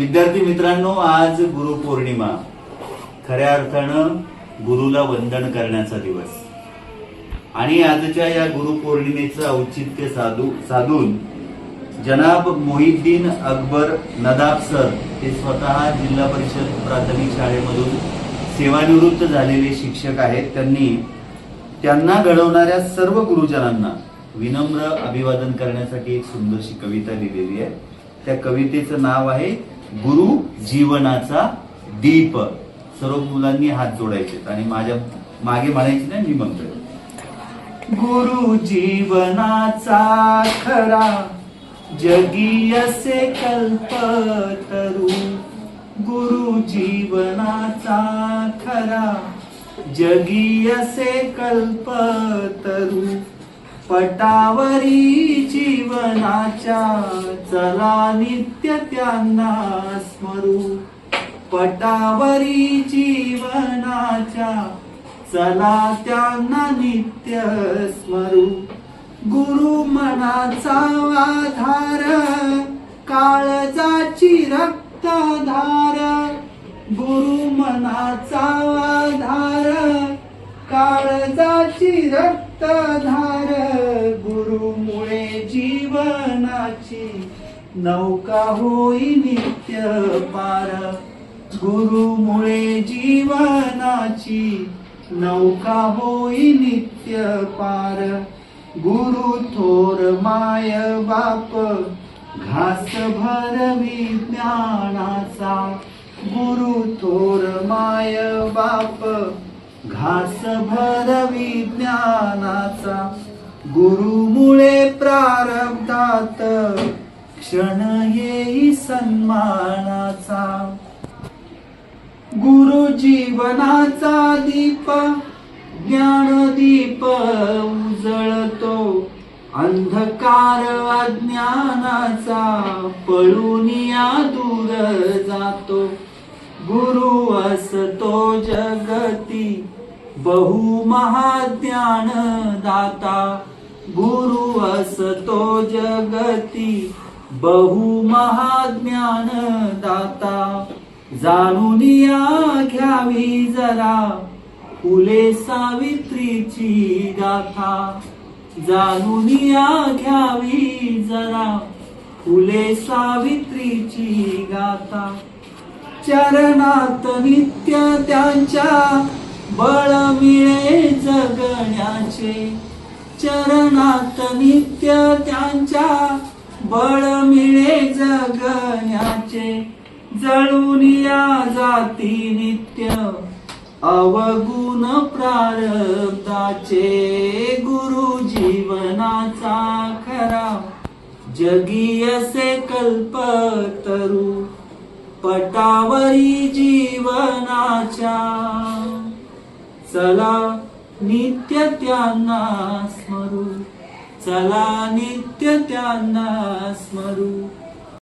विद्यार्थी मित्रांनो आज गुरुपौर्णिमा. खऱ्या अर्थानं गुरुला वंदन करण्याचा दिवस. आणि आजच्या या गुरुपौर्णिमेचं औचित्य साधू साधून जनाब मोहिद्दीन अकबर नदाब सर हे स्वतः जिल्हा परिषद प्राथमिक शाळेमधून सेवानिवृत्त झालेले शिक्षक आहेत. त्यांनी त्यांना घडवणाऱ्या सर्व गुरुजनांना विनम्र अभिवादन करण्यासाठी एक सुंदरशी कविता लिहिलेली आहे. त्या कवितेचं नाव आहे गुरु जीवनाचा दीप. सर्व मुलांनी हात जोडायचे आणि माझ्या मागे म्हणायचे ना मी म्हणतोय. गुरु जीवनाचा खरा जगी असे कल्पतरू. गुरु जीवनाचा खरा जगी असे कल्पतरू. पटावरी जीवनाच्या चला नित्य त्यांना स्मरू. पटावरी जीवनाच्या चला त्यांना नित्य स्मरू. गुरु मनाचा आधार काळजाची रक्तधार गुरु मनाचा आधार काळजाची रक्तधार जीवनाची नौका होई नित्य पार. गुरुमुळे जीवनाची नौका होई नित्य पार. गुरु थोर माय बाप घास भर ज्ञानाचा. गुरु थोर माय बाप घास भर ज्ञानाचा. गुरुमुळे प्रारब्धात क्षण येई सन्मानाचा. गुरु जीवनाचा दीप ज्ञानदीप उजळतो. अंधकार अज्ञानाचा पळूनिया दूर जातो. गुरु असतो जगती बहु महाज्ञान दाता गुरु असतो जगती बहु महाज्ञान दाता. जाणून या घ्यावी जरा फुले सावित्रीची गाथा. जाणून या घ्यावी जरा फुले सावित्रीची गाथा. चरणात नित्य त्यांच्या बळ मिळे जगण्याचे. चरणात नित्य त्यांच्या बळ मिळे जगण्याचे. जळून या जाती नित्य अवगुण प्रारब्धाचे. गुरु जीवनाचा खरा जगी असे कल्पतरू पटावरी जीवनाच्या. चला नित्य त्यांना स्मरू. चला नित्य त्यांना स्मरू.